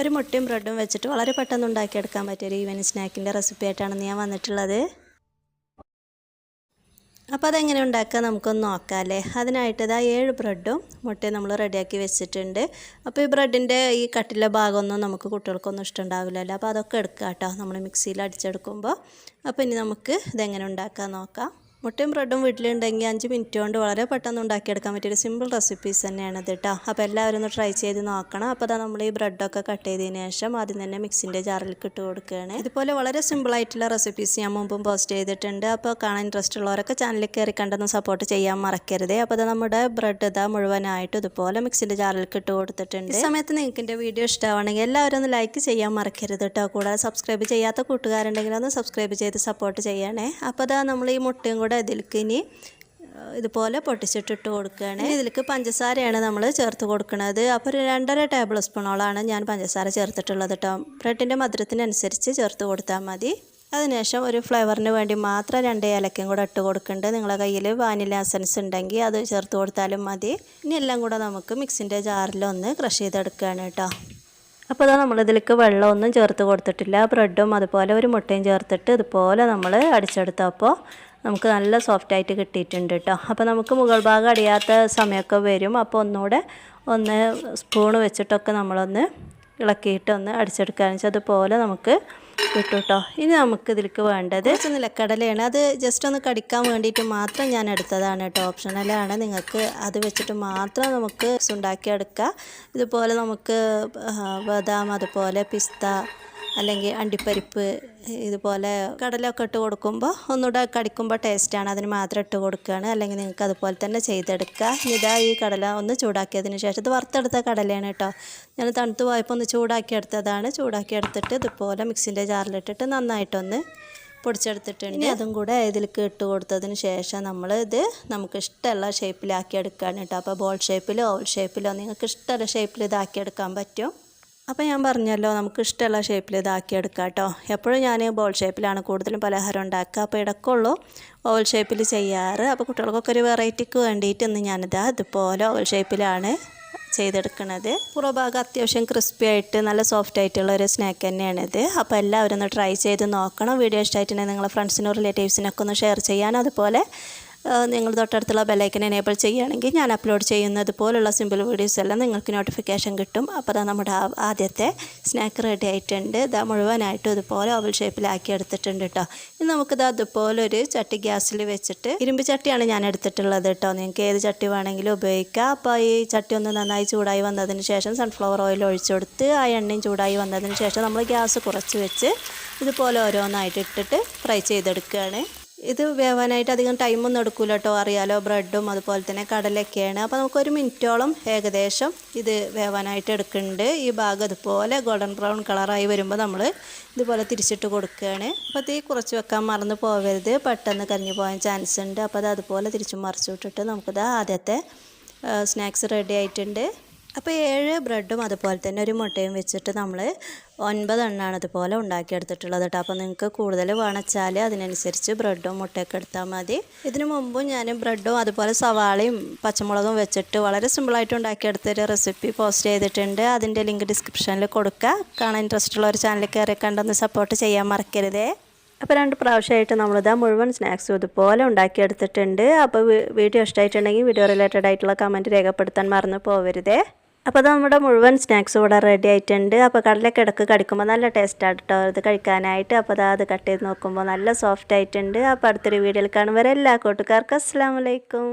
ഒരു മുട്ടയും ബ്രെഡും വെച്ചിട്ട് വളരെ പെട്ടെന്ന് ഉണ്ടാക്കിയെടുക്കാൻ പറ്റിയ ഒരു ഈവനിങ് സ്നാക്കിന്റെ റെസിപ്പി ആയിട്ടാണ് ഞാൻ വന്നിട്ടുള്ളത്. അപ്പോൾ അതെങ്ങനെ ഉണ്ടാക്കുക നമുക്കൊന്ന് നോക്കാം അല്ലേ? അതിനായിട്ട് ഇതാ ഏഴ് ബ്രെഡും മുട്ടയും നമ്മൾ റെഡിയാക്കി വെച്ചിട്ടുണ്ട്. അപ്പോൾ ഈ ബ്രെഡിന്റെ ഈ കട്ടിലെ ഭാഗമൊന്നും നമുക്ക് കുട്ടികൾക്കൊന്നും ഇഷ്ടമുണ്ടാവില്ലല്ലോ അപ്പോൾ അതൊക്കെ എടുക്കുക കേട്ടോ. നമ്മൾ മിക്സിയിൽ അടിച്ചെടുക്കുമ്പോൾ. അപ്പോൾ ഇനി നമുക്ക് ഇതെങ്ങനെ ഉണ്ടാക്കാൻ നോക്കാം. മുട്ടയും ബ്രെഡും വീട്ടിലുണ്ടെങ്കിൽ അഞ്ച് മിനിറ്റ് കൊണ്ട് വളരെ പെട്ടെന്ന് ഉണ്ടാക്കിയെടുക്കാൻ പറ്റിയൊരു സിമ്പിൾ റെസിപ്പീസ് തന്നെയാണ് ഇത് കേട്ടോ അപ്പോൾ എല്ലാവരും ഒന്ന് ട്രൈ ചെയ്ത് നോക്കണം. അപ്പോൾ അതാ നമ്മൾ ഈ ബ്രെഡൊക്കെ കട്ട് ചെയ്തതിന് ശേഷം ആദ്യം തന്നെ മിക്സിന്റെ ജാറിലേക്ക് ഇട്ട് കൊടുക്കുകയാണ്. ഇതുപോലെ വളരെ സിമ്പിളായിട്ടുള്ള റെസിപ്പീസ് ഞാൻ മുമ്പും പോസ്റ്റ് ചെയ്തിട്ടുണ്ട്. അപ്പോൾ കാണാൻ ഇൻട്രസ്റ്റ് ഉള്ളവരൊക്കെ ചാനലിൽ കയറി കണ്ടൊന്ന് സപ്പോർട്ട് ചെയ്യാൻ മറക്കരുത്. അപ്പോൾ അത് നമ്മുടെ ബ്രെഡ് ഇതാ മുഴുവനായിട്ട് ഇതുപോലെ മിക്സിന്റെ ജാറിലേക്ക് ഇട്ട് കൊടുത്തിട്ടുണ്ട്. ഈ സമയത്ത് നിങ്ങൾക്ക് എന്റെ വീഡിയോ ഇഷ്ടമാണെങ്കിൽ എല്ലാവരും ഒന്ന് ലൈക്ക് ചെയ്യാൻ മറക്കരുത് കേട്ടോ കൂടാതെ സബ്സ്ക്രൈബ് ചെയ്യാത്ത കൂട്ടുകാരുണ്ടെങ്കിൽ ഒന്ന് സബ്സ്ക്രൈബ് ചെയ്ത് സപ്പോർട്ട് ചെയ്യണേ. അപ്പോൾ അതാ നമ്മൾ ഈ മുട്ടയും കൂടെ ഇതിലേക്ക് ഇനി ഇതുപോലെ പൊട്ടിച്ചിട്ടിട്ട് കൊടുക്കുകയാണ്. ഇതിലേക്ക് പഞ്ചസാരയാണ് നമ്മൾ ചേർത്ത് കൊടുക്കുന്നത് അപ്പോൾ ഒരു രണ്ടര ടേബിൾ സ്പൂണോളാണ് ഞാൻ പഞ്ചസാര ചേർത്തിട്ടുള്ളത് കേട്ടോ ബ്രെഡിന്റെ മധുരത്തിനനുസരിച്ച് ചേർത്ത് കൊടുത്താൽ മതി. അതിനുശേഷം ഒരു ഫ്ലേവറിന് വേണ്ടി മാത്രം രണ്ട് ഏലക്കയും കൂടെ ഇട്ട് കൊടുക്കുന്നുണ്ട്. നിങ്ങളുടെ കയ്യിൽ വാനില എസൻസ് ഉണ്ടെങ്കിൽ അത് ചേർത്ത് കൊടുത്താലും മതി. ഇനി എല്ലാം കൂടെ നമുക്ക് മിക്സിന്റെ ജാറിലൊന്ന് ക്രഷ് ചെയ്തെടുക്കുകയാണ് കേട്ടോ അപ്പോൾ അതാ നമ്മളിതിലേക്ക് വെള്ളമൊന്നും ചേർത്ത് കൊടുത്തിട്ടില്ല. ബ്രെഡും അതുപോലെ ഒരു മുട്ടയും ചേർത്തിട്ട് ഇതുപോലെ നമ്മൾ അടിച്ചെടുത്തപ്പോൾ നമുക്ക് നല്ല സോഫ്റ്റായിട്ട് കിട്ടിയിട്ടുണ്ട് കേട്ടോ അപ്പോൾ നമുക്ക് മുകൾ ഭാഗം അടിയാത്ത സമയമൊക്കെ വരും. അപ്പോൾ ഒന്നുകൂടെ ഒന്ന് സ്പൂൺ വെച്ചിട്ടൊക്കെ നമ്മളൊന്ന് ഇളക്കിയിട്ട് ഒന്ന് അടിച്ചെടുക്കുകയെന്ന് വെച്ചാൽ അതുപോലെ നമുക്ക് കിട്ടും കേട്ടോ ഇനി നമുക്ക് ഇതിലേക്ക് വേണ്ടത് നിലക്കടലയാണ്. അത് ജസ്റ്റ് ഒന്ന് കടിക്കാൻ വേണ്ടിയിട്ട് മാത്രം ഞാൻ എടുത്തതാണ് കേട്ടോ ഓപ്ഷണലാണ് നിങ്ങൾക്ക് അത് വെച്ചിട്ട് മാത്രം നമുക്ക് ഉണ്ടാക്കിയെടുക്കാം. ഇതുപോലെ നമുക്ക് ബദാം അതുപോലെ പിസ്ത അല്ലെങ്കിൽ അണ്ടിപ്പരിപ്പ് ഇതുപോലെ കടലൊക്കെ ഇട്ട് കൊടുക്കുമ്പോൾ ഒന്നുകൂടെ കടിക്കുമ്പോൾ ടേസ്റ്റാണ് അതിന് മാത്രം ഇട്ട് കൊടുക്കുകയാണ് അല്ലെങ്കിൽ നിങ്ങൾക്ക് അതുപോലെ തന്നെ ചെയ്തെടുക്കുക ഇതാ ഈ കടല ഒന്ന് ചൂടാക്കിയതിന് ശേഷം ഇത് വറുത്തെടുത്ത കടലയാണ് കേട്ടോ. ഞാൻ തണുത്ത് പോയപ്പോൾ ഒന്ന് ചൂടാക്കി എടുത്തതാണ്. ചൂടാക്കി എടുത്തിട്ട് ഇതുപോലെ മിക്സിന്റെ ജാറിലിട്ടിട്ട് നന്നായിട്ടൊന്ന് പൊടിച്ചെടുത്തിട്ടുണ്ട്. ഇനി അതും കൂടെ ഇതിലേക്ക് ഇട്ട് കൊടുത്തതിന് ശേഷം നമ്മൾ ഇത് നമുക്ക് ഇഷ്ടമുള്ള ഷേപ്പിലാക്കി എടുക്കുകയാണ് കേട്ടോ. അപ്പോൾ ബോൾ ഷേപ്പിലോ ഓൾ ഷേപ്പിലോ നിങ്ങൾക്ക് ഇഷ്ടമുള്ള ഷേപ്പിൽ ഇതാക്കി എടുക്കാൻ പറ്റും. അപ്പോൾ ഞാൻ പറഞ്ഞല്ലോ നമുക്ക് ഇഷ്ടമുള്ള ഷേപ്പിൽ ഇതാക്കി എടുക്കാം കേട്ടോ എപ്പോഴും ഞാൻ ബോൾ ഷേപ്പിലാണ് കൂടുതലും പലഹാരം ഉണ്ടാക്കുക. അപ്പോൾ ഇടക്കുള്ളൂ ഓവൽ ഷേപ്പിൽ ചെയ്യാറ്. അപ്പോൾ കുട്ടികൾക്കൊക്കെ ഒരു വെറൈറ്റിക്ക് വേണ്ടിയിട്ട് ഇന്ന് ഞാനിതാ ഇതുപോലെ ഓവൽ ഷേപ്പിലാണ് ചെയ്തെടുക്കുന്നത് പുറഭാഗം അത്യാവശ്യം ക്രിസ്പി ആയിട്ട് നല്ല സോഫ്റ്റ് ആയിട്ടുള്ള ഒരു സ്നാക്ക് തന്നെയാണിത് അപ്പോൾ എല്ലാവരും ഒന്ന് ട്രൈ ചെയ്ത് നോക്കണം. വീഡിയോ ഇഷ്ടമായിട്ടുണ്ടെങ്കിൽ നിങ്ങളെ ഫ്രണ്ട്സിനും റിലേറ്റീവ്സിനൊക്കെ ഒന്ന് ഷെയർ ചെയ്യാൻ അതുപോലെ നിങ്ങൾ തൊട്ടടുത്തുള്ള ബെലൈക്കൻ എനേബിൾ ചെയ്യുകയാണെങ്കിൽ ഞാൻ അപ്ലോഡ് ചെയ്യുന്നത് പോലുള്ള സിമ്പിൾ വീഡിയോസ് എല്ലാം നിങ്ങൾക്ക് നോട്ടിഫിക്കേഷൻ കിട്ടും. അപ്പോൾ അതാ നമ്മുടെ ആദ്യത്തെ സ്നാക്ക് റെഡി ആയിട്ടുണ്ട്. ഇതാ മുഴുവനായിട്ടും ഇതുപോലെ ഓവൽ ഷേപ്പിലാക്കി എടുത്തിട്ടുണ്ട് കേട്ടോ ഇനി നമുക്കിത് അതുപോലെ ഒരു ചട്ടി ഗ്യാസിൽ വെച്ചിട്ട് ഇരുമ്പ് ചട്ടിയാണ് ഞാൻ എടുത്തിട്ടുള്ളത് കേട്ടോ നിങ്ങൾക്ക് ഏത് ചട്ടി വേണമെങ്കിലും ഉപയോഗിക്കാം. അപ്പോൾ ഈ ചട്ടി ഒന്ന് നന്നായി ചൂടായി വന്നതിന് ശേഷം സൺഫ്ലവർ ഓയിൽ ഒഴിച്ചു കൊടുത്ത് ആ എണ്ണയും ചൂടായി വന്നതിന് ശേഷം നമ്മൾ ഗ്യാസ് കുറച്ച് വെച്ച് ഇതുപോലെ ഓരോന്നായിട്ട് ഇട്ടിട്ട് ഫ്രൈ ചെയ്തെടുക്കുകയാണ്. ഇത് വേവാനായിട്ട് അധികം ടൈമൊന്നും എടുക്കില്ല കേട്ടോ അറിയാലോ ബ്രെഡും അതുപോലെ തന്നെ കടലൊക്കെയാണ്. അപ്പോൾ നമുക്കൊരു മിനിറ്റോളം ഏകദേശം ഇത് വേവാനായിട്ട് എടുക്കുന്നുണ്ട്. ഈ ഭാഗം ഇതുപോലെ ഗോൾഡൻ ബ്രൗൺ കളറായി വരുമ്പോൾ നമ്മൾ ഇതുപോലെ തിരിച്ചിട്ട് കൊടുക്കുകയാണ്. അപ്പോൾ തീ കുറച്ച് വെക്കാൻ മറന്നു പോകരുത് പെട്ടെന്ന് കരിഞ്ഞു പോകാൻ ചാൻസ് ഉണ്ട്. അപ്പോൾ അത് അതുപോലെ തിരിച്ചും മറിച്ചു വിട്ടിട്ട് നമുക്കിത് ആദ്യത്തെ സ്നാക്സ് റെഡി ആയിട്ടുണ്ട്. അപ്പോൾ ഏഴ് ബ്രെഡും അതുപോലെ തന്നെ ഒരു മുട്ടയും വെച്ചിട്ട് നമ്മൾ ഒൻപതെണ്ണമാണ് അതുപോലെ ഉണ്ടാക്കിയെടുത്തിട്ടുള്ളത് കേട്ടോ അപ്പോൾ നിങ്ങൾക്ക് കൂടുതൽ വേണച്ചാൽ അതിനനുസരിച്ച് ബ്രെഡും മുട്ടയൊക്കെ എടുത്താൽ മതി. ഇതിനു മുമ്പും ഞാൻ ബ്രെഡും അതുപോലെ സവാളയും പച്ചമുളകും വെച്ചിട്ട് വളരെ സിമ്പിളായിട്ട് ഉണ്ടാക്കിയെടുത്തൊരു റെസിപ്പി പോസ്റ്റ് ചെയ്തിട്ടുണ്ട്. അതിന്റെ ലിങ്ക് ഡിസ്ക്രിപ്ഷനിൽ കൊടുക്കുക കാണാൻ ഇൻട്രസ്റ്റ് ഉള്ള ഒരു ചാനൽ കയറി കണ്ടൊന്ന് സപ്പോർട്ട് ചെയ്യാൻ മറക്കരുതേ. അപ്പോൾ രണ്ട് പ്രാവശ്യമായിട്ട് നമ്മളിതാ മുഴുവൻ സ്നാക്സും ഇതുപോലെ ഉണ്ടാക്കിയെടുത്തിട്ടുണ്ട്. അപ്പോൾ വീഡിയോ ഇഷ്ടമായിട്ടുണ്ടെങ്കിൽ വീഡിയോ റിലേറ്റഡ് ആയിട്ടുള്ള കമന്റ് രേഖപ്പെടുത്താൻ മറന്നു പോകരുതേ അപ്പോൾ അത് നമ്മുടെ മുഴുവൻ സ്നാക്സ് ഇവിടെ റെഡി ആയിട്ടുണ്ട്. അപ്പോൾ കടലക്കിടക്ക് കടിക്കുമ്പോൾ നല്ല ടേസ്റ്റാണ് കേട്ടോ ഇത് കഴിക്കാനായിട്ട് അപ്പോൾ അത് കട്ട് ചെയ്ത് നോക്കുമ്പോൾ നല്ല സോഫ്റ്റ് ആയിട്ടുണ്ട്. അപ്പോൾ അടുത്തൊരു വീഡിയോയിൽ കാണുമ്പോൾ എല്ലാ കൂട്ടുകാർക്കും അസ്സാം വലൈക്കും